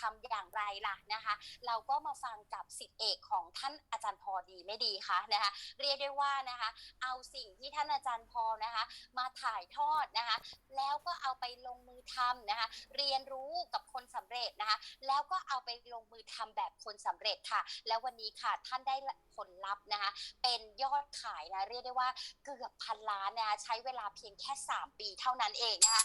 ทำอย่างไรล่ะนะคะ เราก็มาฟังกับสิทธิเอกของท่านอาจารย์พอดีไม่ดีคะนะคะ เรียกได้ว่านะคะ เอาสิ่งที่ท่านอาจารย์พอนะคะ มาถ่ายทอดนะคะ แล้วก็เอาไปลงมือทำนะคะ เรียนรู้กับคนสำเร็จนะคะ แล้วก็เอาไปลงมือทำแบบคนสำเร็จค่ะ แล้ววันนี้ค่ะท่านได้ผลลัพธ์นะคะ เป็นยอดขายนะเรียกได้ว่าเกือบพันล้านนะคะใช้เวลาเพียงแค่ 3 ปีเท่านั้นเองนะคะ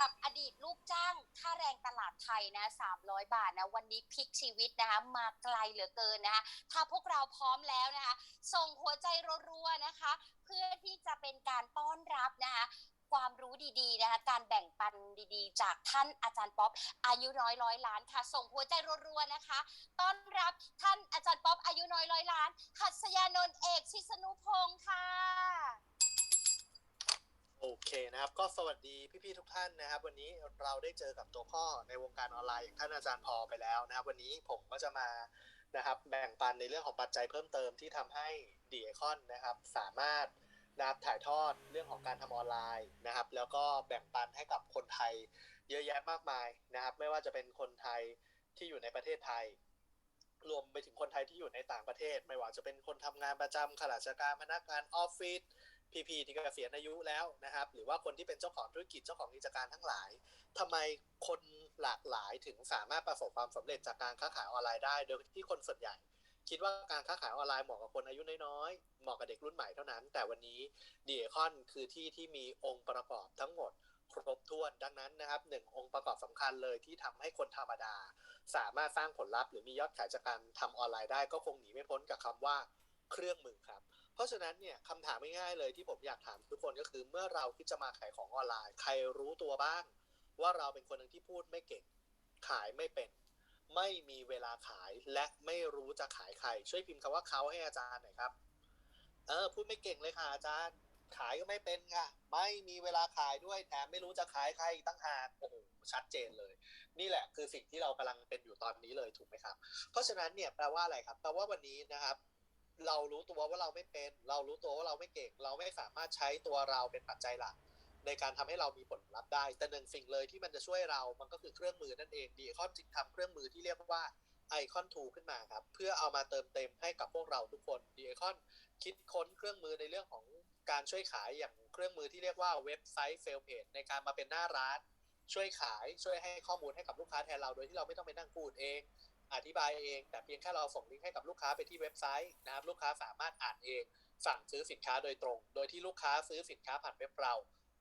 กับอดีตลูกจ้างค่าแรงตลาดไทยนะ 300 บาทนะ วันนี้พลิกชีวิตนะคะมาไกลเหลือเกินนะคะ ถ้าพวกเราพร้อมแล้วนะคะ ส่งหัวใจรัวๆนะคะ เพื่อที่จะเป็นการต้อนรับนะคะความรู้ดีๆนะคะการแบ่งปันดีๆ จากท่านอาจารย์ป๊อปอายุน้อยร้อยล้านค่ะ ส่งหัวใจรัวๆนะคะ ต้อนรับท่านอาจารย์ป๊อปอายุน้อยร้อยล้านหัสยานนท์เอกชิสนุพงศ์ค่ะ โอเคนะครับ ก็สวัสดีพี่ๆทุกท่านนะครับ วันนี้เราได้เจอกับตัวพ่อในวงการออนไลน์อย่างท่านอาจารย์พอไปแล้วนะครับ วันนี้ผมก็จะมานะครับแบ่งปันในเรื่องของปัจจัยเพิ่มเติมที่ทำให้ดีไอคอนนะครับ สามารถนะครับถ่ายทอดเรื่องของการทำออนไลน์นะครับ แล้วก็แบ่งปันให้กับคนไทยเยอะแยะมากมายนะครับ ไม่ว่าจะเป็นคนไทยที่อยู่ในประเทศไทย รวมไปถึงคนไทยที่อยู่ในต่างประเทศ ไม่ว่าจะเป็นคนทำงานประจำข้าราชการพนักงานออฟฟิศ พีพีที่เกษียณอายุแล้วนะครับ หรือว่าคนที่เป็นเจ้าของธุรกิจเจ้าของกิจการทั้งหลายทำไมคนหลากหลายถึงสามารถประสบความสำเร็จจากการค้าขายออนไลน์ได้ โดยที่คนส่วนใหญ่ คิดว่าการค้าขายออนไลน์เหมาะกับคนอายุน้อยๆเหมาะกับเด็กรุ่นใหม่เท่านั้น แต่วันนี้ดีเอคอนคือที่ที่มีองค์ประกอบทั้งหมดครบถ้วนดังนั้นนะครับหนึ่งองค์ประกอบสำคัญเลยที่ทำให้คนธรรมดา สามารถสร้างผลลัพธ์หรือมียอดขายจากการทำออนไลน์ได้ก็คงหนีไม่พ้นกับคำว่าเครื่องมือครับ เพราะฉะนั้นเนี่ยคำถามง่ายๆเลยที่ผมอยากถามทุกคนก็คือเมื่อเราคิดจะมาขายของออนไลน์ ใครรู้ตัวบ้าง ว่าเราเป็นคนหนึ่งที่พูดไม่เก่ง ขายไม่เป็น ไม่มีเวลาขายและไม่รู้จะขายใคร ช่วยพิมพ์คำว่าเขาให้อาจารย์หน่อยครับ เออ พูดไม่เก่งเลยค่ะอาจารย์ ขายก็ไม่เป็นค่ะ ไม่มีเวลาขายด้วยแถมไม่รู้จะขายใครตั้งหากโอ้โหชัดเจนเลย นี่แหละคือสิ่งที่เรากำลังเป็นอยู่ตอนนี้เลยถูกไหมครับ เพราะฉะนั้นเนี่ยแปลว่าอะไรครับแปลว่าวันนี้นะครับ เรารู้ตัวว่าเราไม่เป็น เรารู้ตัวว่าเราไม่เก่ง เราไม่สามารถใช้ตัวเราเป็นปัจจัยหลักในการทำให้เรามีผลลัพธ์ได้ แต่หนึ่งสิ่งเลยที่มันจะช่วยเรามันก็คือเครื่องมือนั่นเองดีคอนจึงทำเครื่องมือที่เรียกว่าไอคอนทูขึ้นมาครับ เพื่อเอามาเติมเต็มให้กับพวกเราทุกคนดีคอนคิดค้นเครื่องมือในเรื่องของการช่วยขายอย่างเครื่องมือที่เรียกว่าเว็บไซต์เฟลเพจในการมาเป็นหน้าร้าน ช่วยขายช่วยให้ข้อมูลให้กับลูกค้าแทนเราโดยที่เราไม่ต้องไปนั่งพูดเอง อธิบายเอง แต่เพียงแค่เราส่งลิงก์ให้กับลูกค้าไปที่เว็บไซต์นะครับ ลูกค้าสามารถอ่านเอง สั่งซื้อสินค้าโดยตรง โดยที่ลูกค้าซื้อสินค้าผ่านเว็บเรา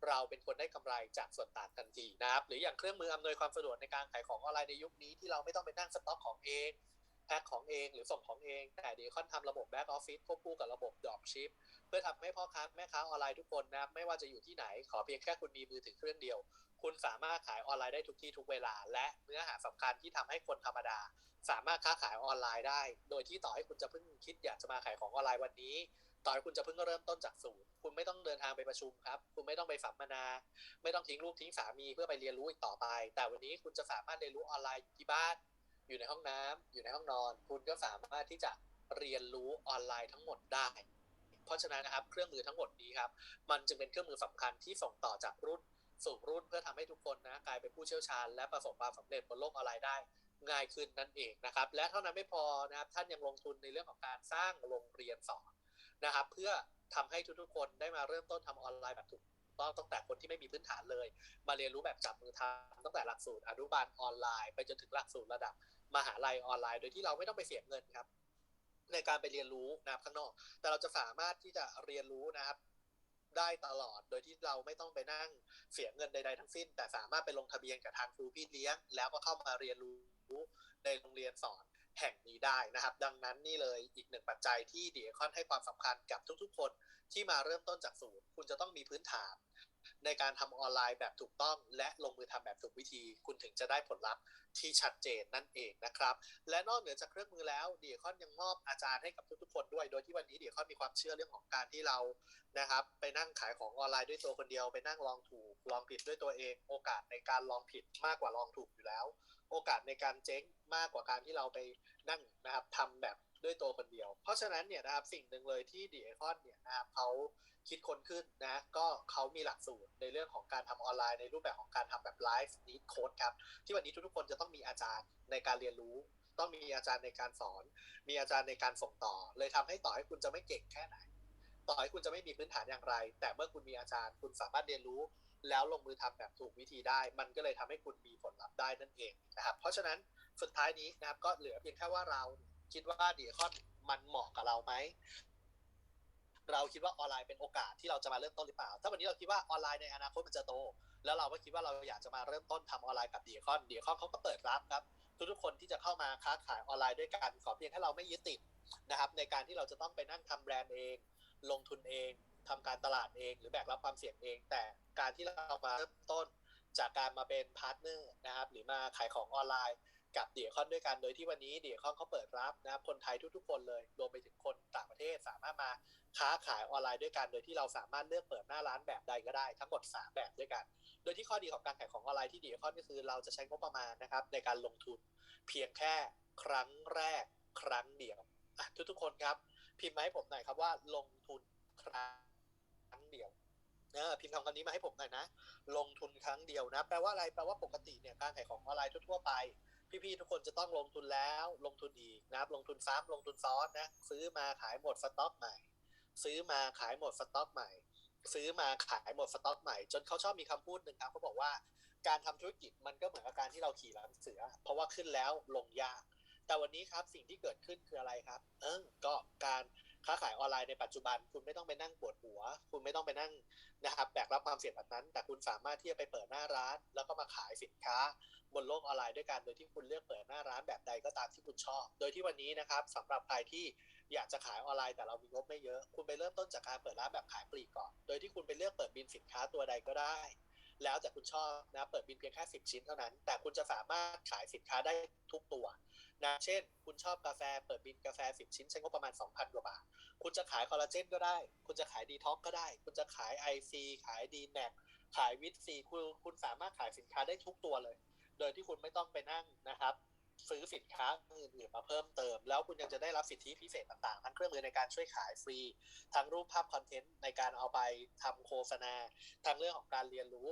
เราเป็นคนได้กำไรจากส่วนต่างทันทีนะครับ หรืออย่างเครื่องมืออำนวยความสะดวกในการขายของออนไลน์ในยุคนี้ที่เราไม่ต้องไปนั่งสต็อกของเองแพ็คของเองหรือส่งของเอง แต่เดีคอนทำระบบแบ็กออฟฟิศควบคู่กับระบบดรอปชิปเพื่อทำให้พ่อค้าแม่ค้าออนไลน์ทุกคนนะครับไม่ว่าจะอยู่ที่ไหน ขอเพียงแค่คุณมีมือถือเครื่องเดียว คุณสามารถขายออนไลน์ได้ทุกที่ทุกเวลา และเนื้อหาสำคัญที่ทำให้คนธรรมดา สามารถค้าขายออนไลน์ได้ โดยที่ต่อให้คุณจะเพิ่งคิดอยากจะมาขายของออนไลน์วันนี้ ต่อให้คุณจะเพิ่งเริ่มต้นจากศูนย์คุณไม่ต้องเดินทางไปประชุมครับ คุณไม่ต้องไปสัมมนา ไม่ต้องทิ้งลูกทิ้งสามีเพื่อไปเรียนรู้อีกต่อไป แต่วันนี้คุณจะสามารถเรียนรู้ออนไลน์ที่บ้าน อยู่ในห้องน้ำอยู่ในห้องนอน คุณก็สามารถที่จะเรียนรู้ออนไลน์ทั้งหมดได้ เพราะฉะนั้นนะครับเครื่องมือทั้งหมดนี้ครับ มันจึงเป็นเครื่องมือสำคัญที่ส่งต่อจากรุ่น สู่รุ่นเพื่อทำให้ทุกคนนะกลายเป็นผู้เชี่ยวชาญ และประสบความสำเร็จบนโลกออนไลน์ได้ง่ายขึ้นนั่นเองนะครับ และเท่านั้นไม่พอนะครับท่านยังลงทุนในเรื่องของการสร้างโรงเรียนสอนนะครับ เพื่อทำให้ทุกๆคนได้มาเริ่มต้นทำออนไลน์แบบถูกต้องตั้งแต่คนที่ไม่มีพื้นฐานเลย มาเรียนรู้แบบจับมือทำตั้งแต่หลักสูตรอนุบาลออนไลน์ไปจนถึงหลักสูตรระดับมหาลัยออนไลน์ โดยที่เราไม่ต้องไปเสียเงินครับในการไปเรียนรู้นะครับข้างนอก แต่เราจะสามารถที่จะเรียนรู้นะครับ ได้ตลอด โดยที่เราไม่ต้องไปนั่งเสียเงินใดๆทั้งสิ้น แต่สามารถไปลงทะเบียนกับทางครูพี่เลี้ยง แล้วก็เข้ามาเรียนรู้ในโรงเรียนสอนแห่งนี้ได้นะครับ ดังนั้นนี่เลยอีกหนึ่งปัจจัยที่ดีคอนให้ความสำคัญกับทุกๆ คนที่มาเริ่มต้นจากศูนย์ คุณจะต้องมีพื้นฐาน ในการทำออนไลน์แบบถูกต้องและลงมือทำแบบถูกวิธี คุณถึงจะได้ผลลัพธ์ที่ชัดเจนนั่นเองนะครับ และนอกเหนือจากเครื่องมือแล้วเดียคอนยังมอบอาจารย์ให้กับทุกๆคนด้วย โดยที่วันนี้เดียคอนมีความเชื่อเรื่องของการที่เรานะครับ ไปนั่งขายของออนไลน์ด้วยตัวคนเดียวไปนั่งลองถูกลองผิดด้วยตัวเอง โอกาสในการลองผิดมากกว่าลองถูกอยู่แล้ว โอกาสในการเจ๊งมากกว่าการที่เราไปนั่งนะครับทำแบบด้วยตัวคนเดียว เพราะฉะนั้นเนี่ยนะครับสิ่งหนึ่งเลยที่ดีคอนเนี่ยนะครับเขา คิดค้นขึ้นนะ ก็เขามีหลักสูตรในเรื่องของการทำออนไลน์ในรูปแบบของการทำแบบไลฟ์นีดโค้ดครับ ที่วันนี้ทุกๆคนจะต้องมีอาจารย์ในการเรียนรู้ ต้องมีอาจารย์ในการสอน มีอาจารย์ในการส่งต่อ เลยทำให้ต่อให้คุณจะไม่เก่งแค่ไหน ต่อให้คุณจะไม่มีพื้นฐานอย่างไร แต่เมื่อคุณมีอาจารย์ คุณสามารถเรียนรู้ แล้วลงมือทำแบบถูกวิธีได้ มันก็เลยทำให้คุณมีผลลัพธ์ได้นั่นเองนะครับ เพราะฉะนั้นสุดท้ายนี้นะครับก็เหลือเพียงแค่ว่าเราคิดว่าดีคอนมันเหมาะกับเราไหม เราคิดว่าออนไลน์เป็นโอกาสที่เราจะมาเริ่มต้นหรือเปล่า ถ้าวันนี้เราคิดว่าออนไลน์ในอนาคตมันจะโต แล้วเราก็คิดว่าเราอยากจะมาเริ่มต้นทำออนไลน์กับเดียคอนเดียคอนเขาก็เปิดรับครับ ทุกๆคนที่จะเข้ามาค้าขายออนไลน์ด้วยกันขอเพียงแค่เราไม่ยึดติดนะครับในการที่เราจะต้องไปนั่งทำแบรนด์เอง ลงทุนเองทำการตลาดเอง หรือแบกรับความเสี่ยงเอง แต่การที่เรามาเริ่มต้นจากการมาเป็นพาร์ทเนอร์นะครับหรือมาขายของออนไลน์ กับเดียคอนด้วยกัน โดยที่วันนี้เดียคอนเขาเปิดรับนะครับคนไทยทุกๆ คนเลย รวมไปถึงคนต่างประเทศสามารถมาค้าขายออนไลน์ด้วยกัน โดยที่เราสามารถเลือกเปิดหน้าร้านแบบใดก็ได้ ทั้งหมด 3 แบบด้วยกัน โดยที่ข้อดีของการขายของออนไลน์ที่เดียคอนก็คือเราจะใช้งบประมาณนะครับในการลงทุนเพียงแค่ครั้งแรกครั้งเดียวทุกๆคนครับ พิมพ์มาให้ผมหน่อยครับว่าลงทุนครั้งเดียวเออพิมพ์คำคำนี้มาให้ผมหน่อยนะ ลงทุนครั้งเดียวนะ แปลว่าอะไร แปลว่าปกติเนี่ยการขายของออนไลน์ทั่วๆไป พี่ๆทุกคนจะต้องลงทุนแล้วลงทุนอีกนะครับ ลงทุนซ้ำลงทุนซ้อนนะ ซื้อมาขายหมดสต็อกใหม่ ซื้อมาขายหมดสต็อกใหม่ ซื้อมาขายหมดสต็อกใหม่ จนเขาชอบมีคำพูดหนึ่งครับเขาบอกว่าการทำธุรกิจมันก็เหมือนกับการที่เราขี่หลังเสือ เพราะว่าขึ้นแล้วลงยาก แต่วันนี้ครับสิ่งที่เกิดขึ้นคืออะไรครับ เออก็การ ค้าขายออนไลน์ในปัจจุบัน คุณไม่ต้องไปนั่งปวดหัว คุณไม่ต้องไปนั่งนะครับแบกรับความเสี่ยงแบบนั้น แต่คุณสามารถที่จะไปเปิดหน้าร้าน แล้วก็มาขายสินค้าบนโลกออนไลน์ด้วยกันโดยที่คุณเลือกเปิดหน้าร้านแบบใดก็ตามที่คุณชอบ โดยที่วันนี้นะครับสำหรับใครที่อยากจะขายออนไลน์แต่เรามีงบไม่เยอะ คุณไปเริ่มต้นจากการเปิดร้านแบบขายปลีกก่อน โดยที่คุณไปเลือกเปิดบินสินค้าตัวใดก็ได้แล้วแต่คุณชอบนะเปิดบินเพียงแค่ 10 ชิ้นเท่านั้น แต่คุณจะสามารถขายสินค้าได้ทุกตัวนะเช่น คุณชอบกาแฟเปิดบินกาแฟ 10 ชิ้นใช้งบประมาณ 2,000 กว่าบาท คุณจะขายคอลลาเจนก็ได้ คุณจะขายดีท็อกก็ได้ คุณจะขาย IC ขายดีแนขายวิตซีคุณคุณสามารถขายสินค้าได้ทุกตัวเลย โดยที่คุณไม่ต้องไปนั่งนะครับ ซื้อสินค้าอื่นๆมาเพิ่มเติม แล้วคุณยังจะได้รับสิทธิพิเศษต่างๆ ทั้งเครื่องมือในการช่วยขายฟรี ทั้งรูปภาพคอนเทนต์ในการเอาไปทำโฆษณาทั้งเรื่องของการเรียนรู้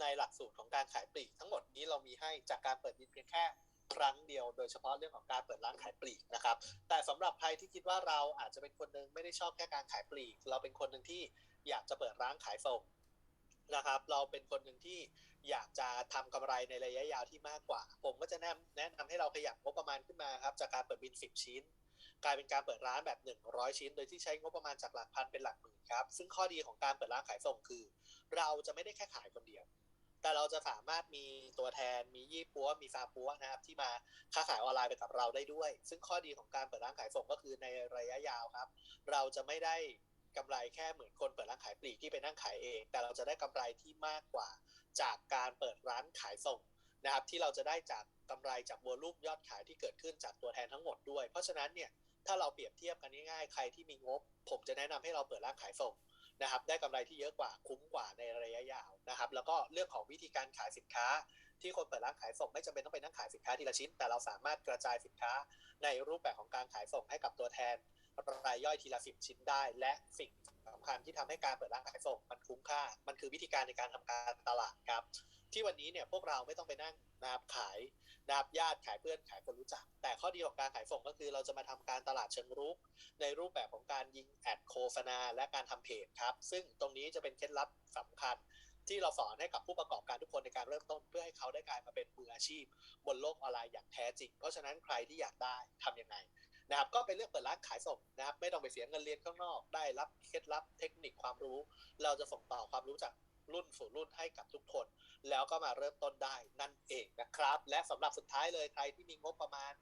ในหลักสูตรของการขายปลีกทั้งหมดนี้เรามีให้จากการเปิดบินเพียงแค่ ครั้งเดียว โดยเฉพาะเรื่องของการเปิดร้านขายปลีกนะครับ แต่สำหรับใครที่คิดว่าเราอาจจะเป็นคนหนึ่งไม่ได้ชอบแค่การขายปลีก เราเป็นคนหนึ่งที่อยากจะเปิดร้านขายส่งนะครับ เราเป็นคนหนึ่งที่อยากจะทำกำไรในระยะยาวที่มากกว่า ผมก็จะแนะแนะนำให้เราขยับงบประมาณขึ้นมาครับจากการเปิดบิน 10 ชิ้น กลายเป็นการเปิดร้านแบบ 100 ชิ้น โดยที่ใช้งบประมาณจากหลักพันเป็นหลักหมื่นครับซึ่งข้อดีของการเปิดร้านขายส่งคือ เราจะไม่ได้แค่ขายคนเดียว แต่เราจะสามารถมีตัวแทนมียี่ปัวมีซาปัวนะครับ ที่มาค้าขายออนไลน์ไปกับเราได้ด้วย ซึ่งข้อดีของการเปิดร้านขายส่งก็คือในระยะยาวครับ เราจะไม่ได้กำไรแค่เหมือนคนเปิดร้านขายปลีกที่ไปนั่งขายเอง แต่เราจะได้กำไรที่มากกว่าจากการเปิดร้านขายส่งนะครับ ที่เราจะได้จากกำไรจากวอลุ่มยอดขายที่เกิดขึ้นจากตัวแทนทั้งหมดด้วย เพราะฉะนั้นเนี่ยถ้าเราเปรียบเทียบกันง่ายๆใครที่มีงบ ผมจะแนะนำให้เราเปิดร้านขายส่ง นะครับได้กำไรที่เยอะกว่าคุ้มกว่าในระยะยาวนะครับ แล้วก็เรื่องของวิธีการขายสินค้า ที่คนเปิดร้านขายส่งไม่จำเป็นต้องไปนั่งขายสินค้าทีละชิ้น แต่เราสามารถกระจายสินค้าในรูปแบบของการขายส่งให้กับตัวแทนรายย่อยทีละสิบชิ้นได้ และสิ่งสำคัญที่ทำให้การเปิดร้านขายส่งมันคุ้มค่า มันคือวิธีการในการทำการตลาดครับ ที่วันนี้เนี่ยพวกเราไม่ต้องไปนั่งนะครับขายนะครับญาติขายเพื่อนขายคนรู้จัก แต่ข้อดีของการขายส่งก็คือเราจะมาทำการตลาดเชิงรุก ในรูปแบบของการยิงแอดโฆษณาและการทำเพจครับ ซึ่งตรงนี้จะเป็นเคล็ดลับสำคัญ ที่เราสอนให้กับผู้ประกอบการทุกคนในการเริ่มต้น เพื่อให้เขาได้กลายมาเป็นมืออาชีพ บนโลกออนไลน์อย่างแท้จริง เพราะฉะนั้นใครที่อยากได้ทํำยังไงนะครับก็ไปเลือกเปิดร้านขายส่งนะครับไม่ต้องไปเสียเงินเรียนข้างนอก ได้รับเคล็ดลับเทคนิคความรู้ เราจะส่งต่อความรู้จากรุ่นสู่รุ่นให้กับทุกคน แล้วก็มาเริ่มต้นได้นั่นเองนะครับ และสำหรับสุดท้ายเลยใครที่มีงบประมาณ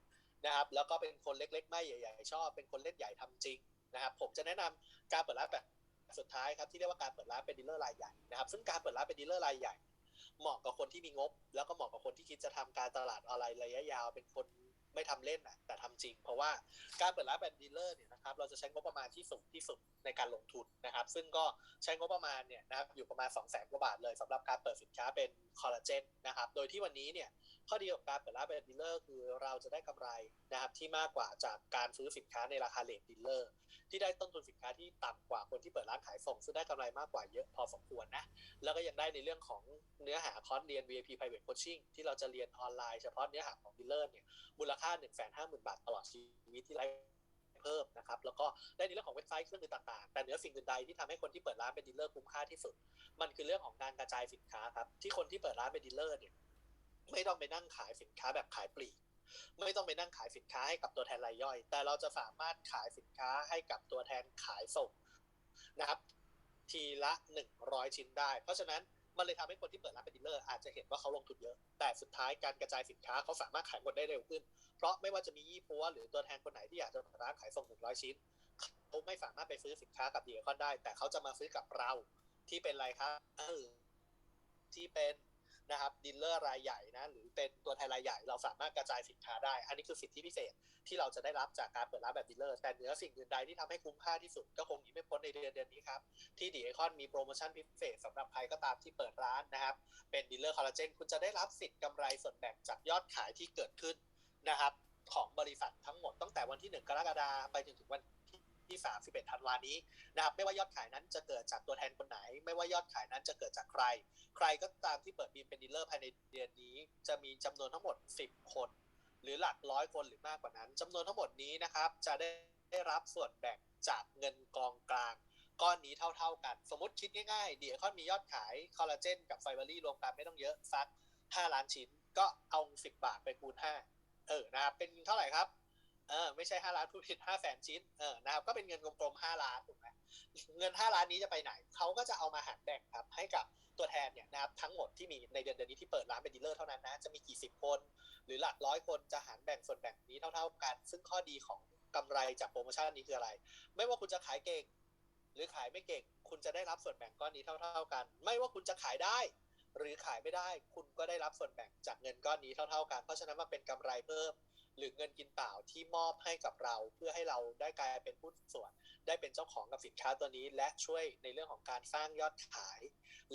นะครับ แล้วก็เป็นคนเล็กๆ ไม่ใหญ่ ๆ ชอบ เป็นคนเล่นใหญ่ทำจริงนะครับ ผมจะแนะนำการเปิดร้านแบบสุดท้ายครับที่เรียกว่าการเปิดร้านเป็นดีลเลอร์รายใหญ่นะครับ ซึ่งการเปิดร้านเป็นดีลเลอร์รายใหญ่เหมาะกับคนที่มีงบ แล้วก็เหมาะกับคนที่คิดจะทำการตลาดออนไลน์ระยะยาว เป็นคน ไม่ทำเล่นนะแต่ทำจริง เพราะว่าการเปิดร้านแบบดีลเลอร์เนี่ยนะครับเราจะใช้งบประมาณที่สูงที่สุดในการลงทุนนะครับ ซึ่งก็ใช้งบประมาณเนี่ยนะครับอยู่ประมาณ2องแสนกว่าบาทเลยสำหรับการเปิดสินค้าเป็นคอลลาเจนนะครับโดยที่วันนี้เนี่ย ข้อดีของการเปิดร้านเป็นดีลเลอร์คือเราจะได้กำไรนะครับที่มากกว่าจากการซื้อสินค้าในราคาเลทดีลเลอร์ที่ได้ต้นทุนสินค้าที่ต่ำกว่าคนที่เปิดร้านขายส่ง ซึ่งได้กำไรมากกว่าเยอะพอสมควรนะแล้วก็ยังได้ในเรื่องของเนื้อหาคอร์สเรียน VIP Private Coaching ที่เราจะเรียนออนไลน์เฉพาะเนื้อหาของดีลเลอร์เนี่ยมูลค่า 1 5 0 0 0 0 บาทตลอดชีวิตที่ไลเพิ่มนะครับแล้วก็ได้ในเรื่องของเว็บไซต์เครื่องมือต่างๆ แต่เหนือสิ่งอื่นใดที่ทำให้คนที่เปิดร้านเป็นดีลเลอร์คุ้มค่าที่สุด มันคือเรื่องของการกระจายสินค้าครับที่คนที่เปิดร้านเป็นดีลเลอร์เนี่ย ไม่ต้องไปนั่งขายสินค้าแบบขายปลีก ไม่ต้องไปนั่งขายสินค้าให้กับตัวแทนรายย่อย แต่เราจะสามารถขายสินค้าให้กับตัวแทนขายส่งนะครับ ทีละ 100 ชิ้นได้ เพราะฉะนั้นมันเลยทำให้คนที่เปิดร้านเป็นดีลเลอร์อาจจะเห็นว่าเขาลงทุนเยอะ แต่สุดท้ายการกระจายสินค้าเขาสามารถขายหมดได้เร็วขึ้น เพราะไม่ว่าจะมียี่ปัวหรือตัวแทนคนไหนที่อยากจะเปิดร้านขายส่ง 100 ชิ้นเขาไม่สามารถไปซื้อสินค้ากับดีคอนได้ แต่เขาจะมาซื้อกับเราที่เป็นอะไรครับเออที่เป็น นะครับดีลเลอร์รายใหญ่นะหรือเป็นตัวแทนรายใหญ่ เราสามารถกระจายสินค้าได้ อันนี้คือสิทธิพิเศษที่เราจะได้รับจากการเปิดร้านแบบดีลเลอร์แต่เหนือสิ่งอื่นใดที่ทำให้คุ้มค่าที่สุดก็คงหนีไม่พ้นในเดือนเดือนนี้ครับที่ดีไอคอนมีโปรโมชั่นพิเศษสำหรับใครก็ตามที่เปิดร้านนะครับเป็นดีลเลอร์คอลลาเจนคุณจะได้รับสิทธิ์กำไรส่วนแบ่งจากยอดขายที่เกิดขึ้นนะครับของบริษัททั้งหมดตั้งแต่วันที่ 1 กรกฎาคมไปจนถึงวัน ที่ 31ธันวานี้นะครับไม่ว่ายอดขายนั้นจะเกิดจากตัวแทนคนไหน ไม่ว่ายอดขายนั้นจะเกิดจากใคร ใครก็ตามที่เปิดบีมเป็นดีลเลอร์ภายในเดือนนี้ จะมีจำนวนทั้งหมด 10 คน หรือหลักร้อยคนหรือมากกว่านั้นจำนวนทั้งหมดนี้นะครับจะได้ได้รับส่วนแบ่งจากเงินกองกลางก้อนนี้เท่าๆกัน สมมติคิดง่ายๆเดี๋ยวเขามียอดขายคอลลาเจนกับไฟเบอรี่รวมกันไม่ต้องเยอะสัก 5 ล้านชิ้น ก็เอา 10 บาทไปคูณ 5 เออนะครับเป็นเท่าไหร่ครับ เออไม่ใช่5ล้านผู้ผิด5แสนชิ้นเออนะครับก็เป็นเงินกลมๆ5ล้านถูกไหมเงิน5ล้านนี้จะไปไหนเขาก็จะเอามาหันแบ่งครับให้กับตัวแทนเนี่ยนะครับทั้งหมดที่มีในเดือนเดือนนี้ที่เปิดร้านเป็นดีลเลอร์เท่านั้นนะจะมีกี่สิบคน หรือหลักร้อยคนจะหันแบ่งส่วนแบ่งนี้เท่า ๆ กัน ซึ่งข้อดีของกำไรจากโปรโมชั่นนี้คืออะไร ไม่ว่าคุณจะขายเก่ง หรือขายไม่เก่ง คุณจะได้รับส่วนแบ่งก้อนนี้เท่า ๆกัน ไม่ว่าคุณจะขายได้ หรือขายไม่ได้ คุณก็ได้รับส่วนแบ่งจากเงินก้อนนี้เท่า ๆกัน เพราะฉะนั้นมันเป็นกำไรเพิ่ม หรือเงินกินเปล่าที่มอบให้กับเรา เพื่อให้เราได้กลายเป็นผู้ส่วน ได้เป็นเจ้าของกับสินค้าตัวนี้ และช่วยในเรื่องของการสร้างยอดขาย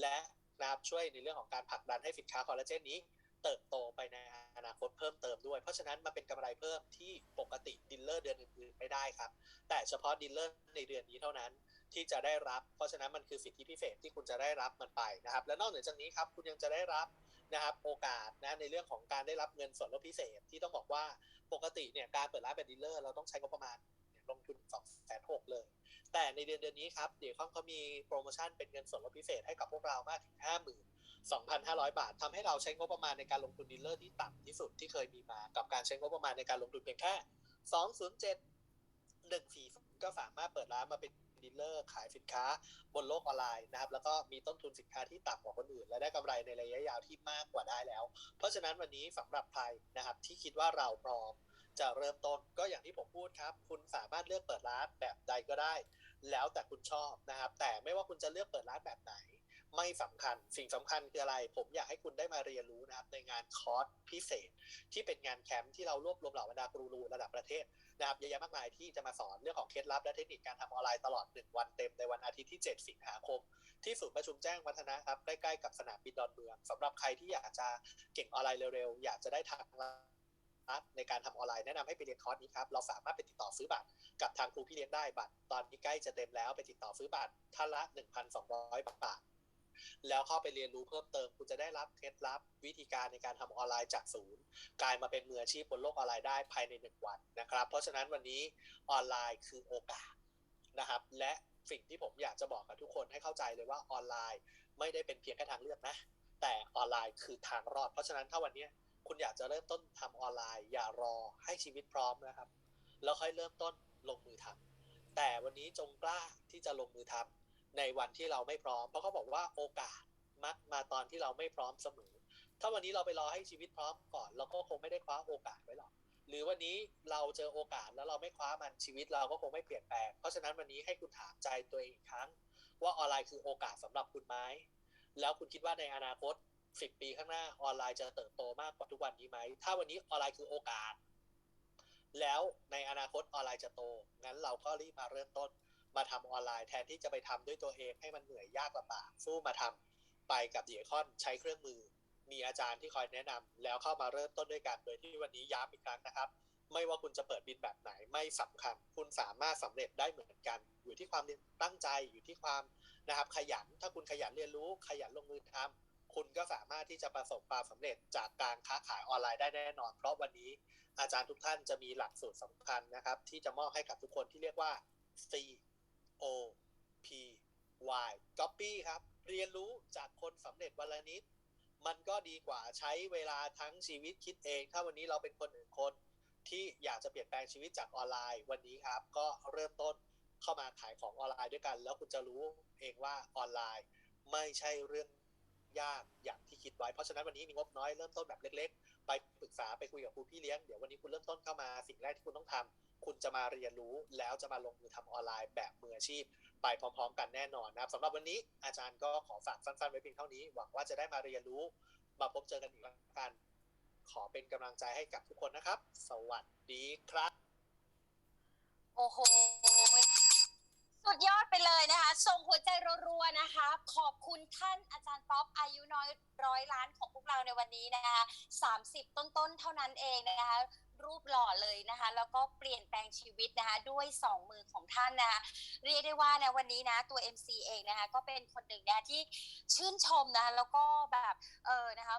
และนับช่วยในเรื่องของการผลักดันให้สินค้าคอลลาเจนนี้ เติบโตไปในอนาคตเพิ่มเติมด้วย เพราะฉะนั้นมันเป็นกำไรเพิ่มที่ปกติดีลเลอร์เดือนอื่นๆไม่ได้ครับ แต่เฉพาะดีลเลอร์ในเดือนนี้เท่านั้นที่จะได้รับ เพราะฉะนั้นมันคือสิทธิพิเศษที่คุณจะได้รับมันไปนะครับ และนอกเหนือจากนี้ครับคุณยังจะได้รับ นะครับโอกาสนะในเรื่องของการได้รับเงินส่วนลดพิเศษ ที่ต้องบอกว่าปกติเนี่ยการเปิดร้านเป็นดีลเลอร์เราต้องใช้งบประมาณลงทุน2องแสนหกเลย แต่ในเดือนเดือนนี้ครับเดี๋ยวเขาเขามีโปรโมชั่นเป็นเงินส่วนลดพิเศษให้กับพวกเรามากถึงห้าหมื่น2,500 บาททำให้เราใช้งบประมาณในการลงทุนดีลเลอร์ที่ต่ำที่สุดที่เคยมีมา กับการใช้งบประมาณในการลงทุนเพียงแค่ 207 140ก็สามารถเปิดร้านมาเป็น ดีลเลอร์ขายสินค้าบนโลกออนไลน์นะครับแล้วก็มีต้นทุนสินค้าที่ต่ำกว่าคนอื่น และได้กำไรในระยะยาวที่มากกว่าได้แล้ว เพราะฉะนั้นวันนี้สำหรับใครนะครับที่คิดว่าเราพร้อมจะเริ่มต้นก็อย่างที่ผมพูดครับ คุณสามารถเลือกเปิดร้านแบบใดก็ได้ แล้วแต่คุณชอบนะครับแต่ไม่ว่าคุณจะเลือกเปิดร้านแบบไหน ไม่สำคัญ สิ่งสำคัญคืออะไร ผมอยากให้คุณได้มาเรียนรู้นะครับ ในงานคอร์สพิเศษ ที่เป็นงานแคมป์ที่เรารวบรวมเหล่าบรรดาครูรูระดับประเทศนะครับเยอะแยะมากมายที่จะมาสอนเรื่องของเคล็ดลับและเทคนิคการทำออนไลน์ตลอด 1 วันเต็มในวันอาทิตย์ที่ 7 สิงหาคม ที่ศูนย์ประชุมแจ้งวัฒนะครับใกล้ๆกับสนามบินดอนเมืองสำหรับใครที่อยากจะเก่งออนไลน์เร็วๆอยากจะได้ทางลในการทำออนไลน์แนะนำให้ไปเรียนคอร์สนี้ครับ เราสามารถไปติดต่อซื้อบัตรกับทางครูพี่เลี้ยงได้บัตร ตอนนี้ใกล้จะเต็มแล้วไปติดต่อซื้อบัตรท่านละ 1,200 บาท แล้วเข้าไปเรียนรู้เพิ่มเติม คุณจะได้รับเคล็ดลับวิธีการในการทำออนไลน์จากศูนย์ กลายมาเป็นมืออาชีพบนโลกออนไลน์ได้ภายในหนึ่งวันนะครับ เพราะฉะนั้นวันนี้ออนไลน์คือโอกาสนะครับ และสิ่งที่ผมอยากจะบอกกับทุกคนให้เข้าใจเลยว่าออนไลน์ไม่ได้เป็นเพียงแค่ทางเลือกนะ แต่ออนไลน์คือทางรอด เพราะฉะนั้นถ้าวันนี้คุณอยากจะเริ่มต้นทำออนไลน์ อย่ารอให้ชีวิตพร้อมนะครับ แล้วค่อยเริ่มต้นลงมือทำแต่วันนี้จงกล้าที่จะลงมือทำ ในวันที่เราไม่พร้อม เพราะเขาบอกว่าโอกาสมักมาตอนที่เราไม่พร้อมเสมอ ถ้าวันนี้เราไปรอให้ชีวิตพร้อมก่อน เราก็คงไม่ได้คว้าโอกาสไว้หรอกหรือวันนี้เราเจอโอกาสแล้วเราไม่คว้ามันชีวิตเราก็คงไม่เปลี่ยนแปลง เพราะฉะนั้นวันนี้ให้คุณถามใจตัวเองอีกครั้ง ว่าออนไลน์คือโอกาสสำหรับคุณไหมแล้วคุณคิดว่าในอนาคต 10 ปีข้างหน้าออนไลน์จะเติบโตมากกว่าทุกวันนี้ไหม ถ้าวันนี้ออนไลน์คือโอกาส แล้วในอนาคตออนไลน์จะโต งั้นเราก็รีบมาเริ่มต้น มาทำออนไลน์แทนที่จะไปทำด้วยตัวเองให้มันเหนื่อยยากลำบากสู้มาทำไปกับเดีคอนใช้เครื่องมือ มีอาจารย์ที่คอยแนะนำแล้วเข้ามาเริ่มต้นด้วยกัน โดยที่วันนี้ย้ำอีกครั้งนะครับ ไม่ว่าคุณจะเปิดบินแบบไหนไม่สำคัญ คุณสามารถสำเร็จได้เหมือนกัน อยู่ที่ความตั้งใจอยู่ที่ความนะครับ ขยันถ้าคุณขยันเรียนรู้ ขยันลงมือทำคุณก็สามารถที่จะประสบความสำเร็จจากการค้าขายออนไลน์ได้แน่นอน เพราะวันนี้อาจารย์ทุกท่านจะมีหลักสูตรสำคัญนะครับ ที่จะมอบให้กับทุกคนที่เรียกว่า C O P Y Copy ครับ เรียนรู้จากคนสำเร็จวันละนิด มันก็ดีกว่าใช้เวลาทั้งชีวิตคิดเอง ถ้าวันนี้เราเป็นคนหนึ่งคนที่อยากจะเปลี่ยนแปลงชีวิตจากออนไลน์วันนี้ครับ ก็เริ่มต้นเข้ามาขายของออนไลน์ด้วยกัน แล้วคุณจะรู้เองว่าออนไลน์ไม่ใช่เรื่องยากอย่างที่คิดไว้ เพราะฉะนั้นวันนี้มีงบน้อยเริ่มต้นแบบเล็ก ๆ ไปปรึกษาไปคุยกับครูพี่เลี้ยง เดี๋ยววันนี้คุณเริ่มต้นเข้ามาสิ่งแรกที่คุณต้องทำ คุณจะมาเรียนรู้แล้วจะมาลงมือทำออนไลน์แบบมืออาชีพ ไปพร้อม ๆ กันแน่นอนนะครับสำหรับวันนี้อาจารย์ก็ขอฝากสั้นๆไว้เพียงเท่านี้ หวังว่าจะได้มาเรียนรู้มาพบเจอกันอีกแล้วกันขอเป็นกำลังใจให้กับทุกคนนะครับ สวัสดีครับ โอ้โหสุดยอดไปเลยนะคะส่งหัวใจรัวๆนะคะ ขอบคุณท่านอาจารย์ป๊อปอายุน้อยร้อยล้านของพวกเราในวันนี้นะคะ30 ต้นๆเท่านั้นเองนะคะ รูปหล่อเลยนะคะ แล้วก็เปลี่ยนแปลงชีวิตนะคะ ด้วย 2 มือของท่านนะคะเรียกได้ว่านะวันนี้นะตัว MC เองนะคะ ก็เป็นคนหนึ่งนะที่ชื่นชมนะคะแล้วก็แบบเออนะคะ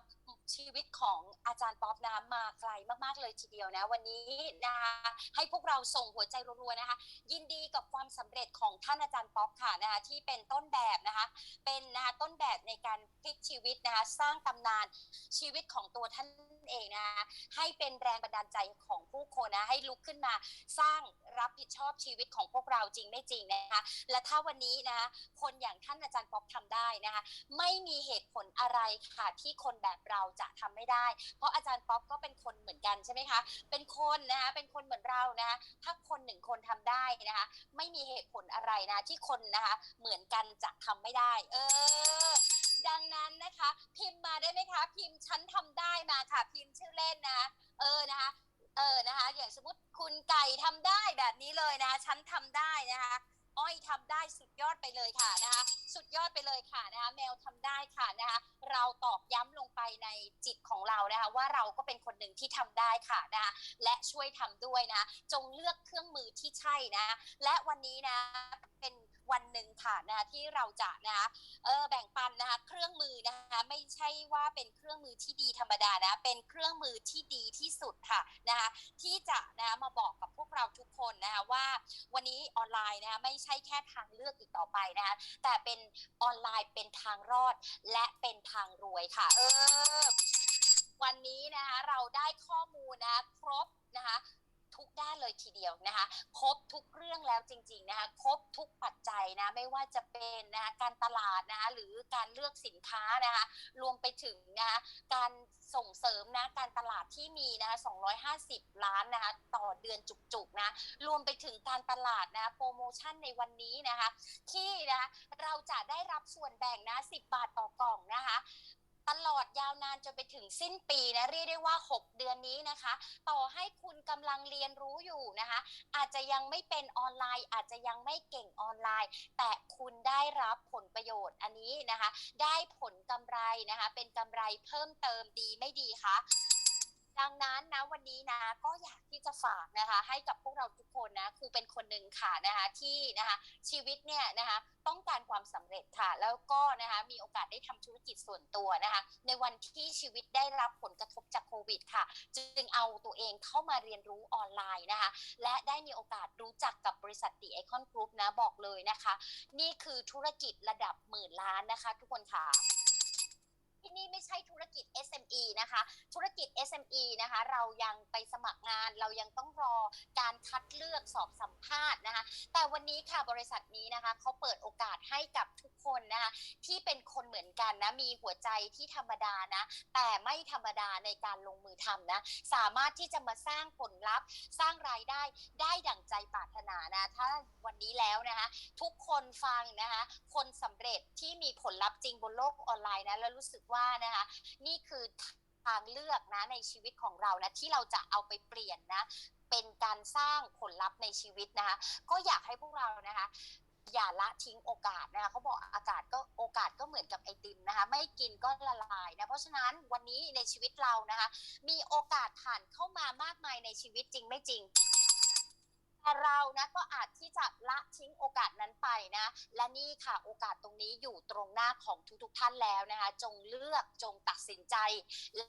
ชีวิตของอาจารย์ป๊อปนะมาไกลมากๆเลยทีเดียวนะ วันนี้นะคะให้พวกเราส่งหัวใจรัวๆนะคะ ยินดีกับความสำเร็จของท่านอาจารย์ป๊อปค่ะนะคะที่เป็นต้นแบบนะคะ เป็นนะคะต้นแบบในการพลิกชีวิตนะคะสร้างตำนานชีวิตของตัวท่าน เองนะคะให้เป็นแรงบันดาลใจของผู้คนนะให้ลุกขึ้นมาสร้างรับผิดชอบชีวิตของพวกเราจริงไม่จริงนะคะและถ้าวันนี้นะคะคนอย่างท่านอาจารย์ป๊อปทำได้นะคะไม่มีเหตุผลอะไรค่ะที่คนแบบเราจะทำไม่ได้ เพราะอาจารย์ป๊อปก็เป็นคนเหมือนกันใช่ไหมคะเป็นคนนะคะเป็นคนเหมือนเรานะคะถ้าคนหนึ่งคนทำได้นะคะไม่มีเหตุผลอะไรนะที่คนนะคะเหมือนกันจะทำไม่ได้ เออ ดังนั้นนะคะ พิมพ์มาได้ไหมคะ พิมพ์ฉันทำได้มาค่ะ พิมพ์ชื่อเล่นนะ เออนะคะเออนะคะ อย่างสมมติคุณไก่ทำได้แบบนี้เลยนะคะฉันทำได้นะคะอ้อยทำได้สุดยอดไปเลยค่ะนะคะสุดยอดไปเลยค่ะนะคะแมวทำได้ค่ะนะคะเราตอกย้ำลงไปในจิตของเรานะคะว่าเราก็เป็นคนหนึ่งที่ทำได้ค่ะนะคะและช่วยทำด้วยนะ จงเลือกเครื่องมือที่ใช่นะ และวันนี้นะ วันหนึ่งค่ะนะคะที่เราจะนะคะเออแบ่งปันนะคะเครื่องมือนะคะไม่ใช่ว่าเป็นเครื่องมือที่ดีธรรมดานะเป็นเครื่องมือที่ดีที่สุดค่ะนะคะที่จะนะคะมาบอกกับพวกเราทุกคนนะคะว่าวันนี้ออนไลน์นะคะไม่ใช่แค่ทางเลือกอีกต่อไปนะคะแต่เป็นออนไลน์เป็นทางรอดและเป็นทางรวยค่ะ เออวันนี้นะคะเราได้ข้อมูลนะคะครบนะคะ ทุกด้านเลยทีเดียวนะคะ ครบทุกเรื่องแล้วจริง ๆนะคะ ครบทุกปัจจัยนะไม่ว่าจะเป็นนะคะการตลาดนะคะหรือการเลือกสินค้านะคะรวมไปถึงนะคะการส่งเสริมนะการตลาดที่มีนะคะ250 ล้านนะคะต่อเดือนจุกๆนะรวมไปถึงการตลาดนะโปรโมชั่นในวันนี้นะคะที่นะคะเราจะได้รับส่วนแบ่งนะ10 บาทต่อกล่องนะคะ ตลอดยาวนานจนไปถึงสิ้นปีนะเรียกได้ว่า 6 เดือนนี้นะคะ ต่อให้คุณกำลังเรียนรู้อยู่นะคะ อาจจะยังไม่เป็นออนไลน์ อาจจะยังไม่เก่งออนไลน์ แต่คุณได้รับผลประโยชน์อันนี้นะคะ ได้ผลกำไรนะคะ เป็นกำไรเพิ่มเติมดีไม่ดีคะ ดังนั้นนะวันนี้นะก็อยากที่จะฝากนะคะ ให้กับพวกเราทุกคนนะครูเป็นคนหนึ่งค่ะนะคะที่นะคะชีวิตเนี่ยนะคะต้องการความสำเร็จค่ะ แล้วก็นะคะมีโอกาสได้ทำธุรกิจส่วนตัวนะคะ ในวันที่ชีวิตได้รับผลกระทบจากโควิดค่ะ จึงเอาตัวเองเข้ามาเรียนรู้ออนไลน์นะคะ และได้มีโอกาสรู้จักกับบริษัทดีไอคอนกรุ๊ปนะบอกเลยนะคะ นี่คือธุรกิจระดับหมื่นล้านนะคะ ทุกคนค่ะ ที่นี่ไม่ใช่ธุรกิจ SME นะคะ ธุรกิจ SME นะคะ เรายังไปสมัครงาน เรายังต้องรอการคัดเลือกสอบสัมภาษณ์นะคะ แต่วันนี้ค่ะบริษัทนี้นะคะเขาเปิดโอกาสให้กับทุกคนนะคะ ที่เป็นคนเหมือนกันนะ มีหัวใจที่ธรรมดานะ แต่ไม่ธรรมดาในการลงมือทำนะ สามารถที่จะมาสร้างผลลัพธ์ สร้างรายได้ได้ดั่งใจปรารถนานะ ถ้าวันนี้แล้วนะคะ ทุกคนฟังนะคะ คนสำเร็จที่มีผลลัพธ์จริงบนโลกออนไลน์นะ แล้วรู้สึกว่านะคะนี่คือทางเลือกนะในชีวิตของเรานะที่เราจะเอาไปเปลี่ยนนะเป็นการสร้างผลลัพธ์ในชีวิตนะคะก็อยากให้พวกเรานะคะอย่าละทิ้งโอกาสนะคะเขาบอกอากาศก็โอกาสก็เหมือนกับไอติมนะคะไม่กินก็ละลายนะเพราะฉะนั้นวันนี้ในชีวิตเรานะคะมีโอกาสผ่านเข้ามามากมายในชีวิตจริงไม่จริง แต่เรานะก็อาจที่จะละทิ้งโอกาสนั้นไปนะ และนี่ค่ะโอกาสตรงนี้อยู่ตรงหน้าของทุกๆท่านแล้วนะคะ จงเลือกจงตัดสินใจ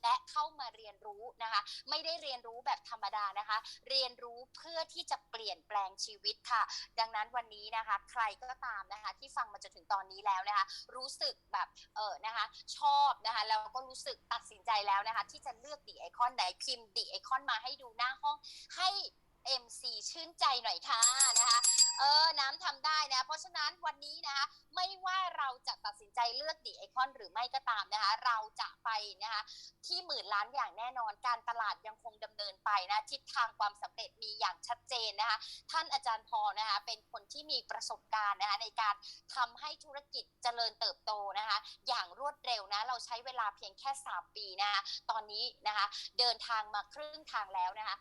และเข้ามาเรียนรู้นะคะ ไม่ได้เรียนรู้แบบธรรมดานะคะ เรียนรู้เพื่อที่จะเปลี่ยนแปลงชีวิตค่ะ ดังนั้นวันนี้นะคะ ใครก็ตามนะคะ ที่ฟังมาจนถึงตอนนี้แล้วนะคะ รู้สึกแบบเออนะคะชอบนะคะแล้วก็รู้สึกตัดสินใจแล้วนะคะ ที่จะเลือกดีไอคอนไหนพิมพ์ดีไอคอนมาให้ดูหน้าห้องให้ MC ชื่นใจหน่อยค่ะนะคะ เออ น้ำทำได้นะ เพราะฉะนั้นวันนี้นะคะ ไม่ว่าเราจะตัดสินใจเลือกดีไอคอนหรือไม่ก็ตามนะคะ เราจะไปนะคะ ที่หมื่นล้านอย่างแน่นอน การตลาดยังคงดำเนินไปนะ ทิศทางความสำเร็จมีอย่างชัดเจนนะคะ ท่านอาจารย์พอนะคะ เป็นคนที่มีประสบการณ์นะคะ ในการทำให้ธุรกิจเจริญเติบโตนะคะ อย่างรวดเร็วนะ เราใช้เวลาเพียงแค่ 3 ปีนะคะ ตอนนี้นะคะ เดินทางมาครึ่งทางแล้วนะคะ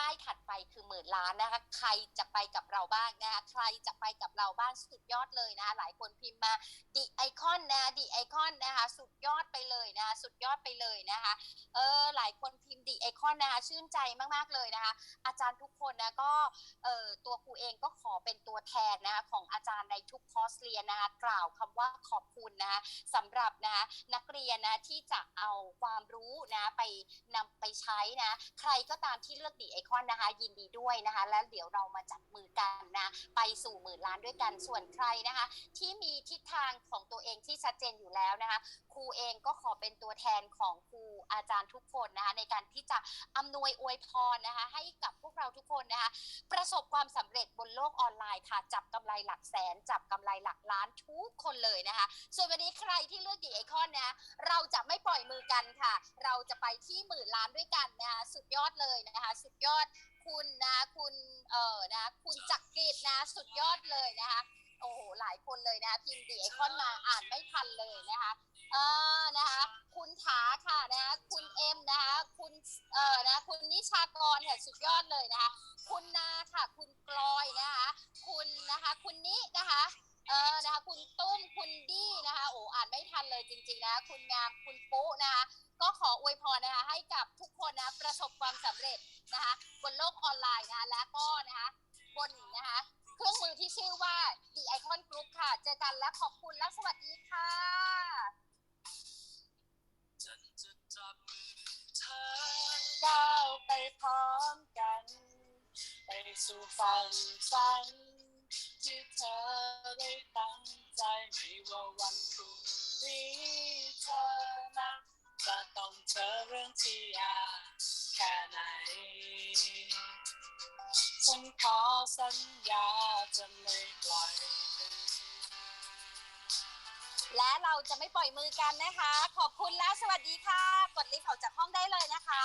ป้ายถัดไปคือหมื่นล้านนะคะ ใครจะไปกับเราบ้างนะคะ ใครจะไปกับเราบ้างสุดยอดเลยนะคะ หลายคนพิมพ์มาดีไอคอนนะดีไอคอนนะคะ สุดยอดไปเลยนะคะสุดยอดไปเลยนะคะ เออ หลายคนพิมพ์ดีไอคอนนะคะ ชื่นใจมากๆเลยนะคะ อาจารย์ทุกคนนะก็ เออตัวครูเองก็ขอเป็นตัวแทนนะคะของอาจารย์ในทุกคอร์สเรียนนะคะ กล่าวคำว่าขอบคุณนะคะสำหรับนะคะนักเรียนนะที่จะเอาความรู้นะไปนำไปใช้นะ ใครก็ตามที่เลือกดีไอคอนนะคะ ยินดีด้วยนะคะ แล้วเดี๋ยวเรามาจับมือกันนะ ไปสู่หมื่นล้านด้วยกันส่วนใครนะคะ ที่มีทิศทางของตัวเองที่ชัดเจนอยู่แล้วนะคะ ครูเองก็ขอเป็นตัวแทนของครูอาจารย์ทุกคนนะคะ ในการที่จะอำนวยอวยพรนะคะ ให้กับพวกเราทุกคนนะคะ ประสบความสำเร็จบนโลกออนไลน์ค่ะ จับกำไรหลักแสน จับกำไรหลักล้านทุกคนเลยนะคะ ส่วนวันนี้ใครที่เลือกดีไอคอนนะเราจะไม่ป กันค่ะ เราจะไปที่หมื่นล้านด้วยกันนะคะสุดยอดเลยนะคะสุดยอดคุณนะคุณเอ่อนะคุณจักริดนะสุดยอดเลยนะคะโอ้โหหลายคนเลยนะคะพิมพ์ดีไอคอนมาอ่านไม่ทันเลยนะคะเออนะคะคุณถาค่ะนะคะคุณเอ็มนะคะคุณเอ่อนะคุณนิชากรค่ะสุดยอดเลยนะคะคุณนาค่ะ คุณกลอยนะคะคุณนะคะคุณนินะคะ เออนะคะคุณตุ้มคุณดี้นะคะโอ้อ่านไม่ทันเลยจริงๆนะคุณงามคุณปุ๊นะคะก็ขออวยพรนะคะให้กับทุกคนนะประสบความสำเร็จนะคะบนโลกออนไลน์นะคะและก็นะคะบนนะคะเครื่องมือที่ชื่อว่า The Icon Group ค่ะ เจอกันและขอบคุณและสวัสดีค่ะฉันจะจับมือเธอก้าวไปพร้อมกัน ไปสู่ฝันฝัน ที่เธอได้ตั้งใจไม่ว่าวันพรุ่งนี้เธอนั้นจะต้องเจอเรื่องที่ยากแค่ไหน ฉันขอสัญญาจะไม่ปล่อยและเราจะไม่ปล่อยมือกันนะคะ ขอบคุณและสวัสดีค่ะ กดลิฟต์ออกจากห้องได้เลยนะคะ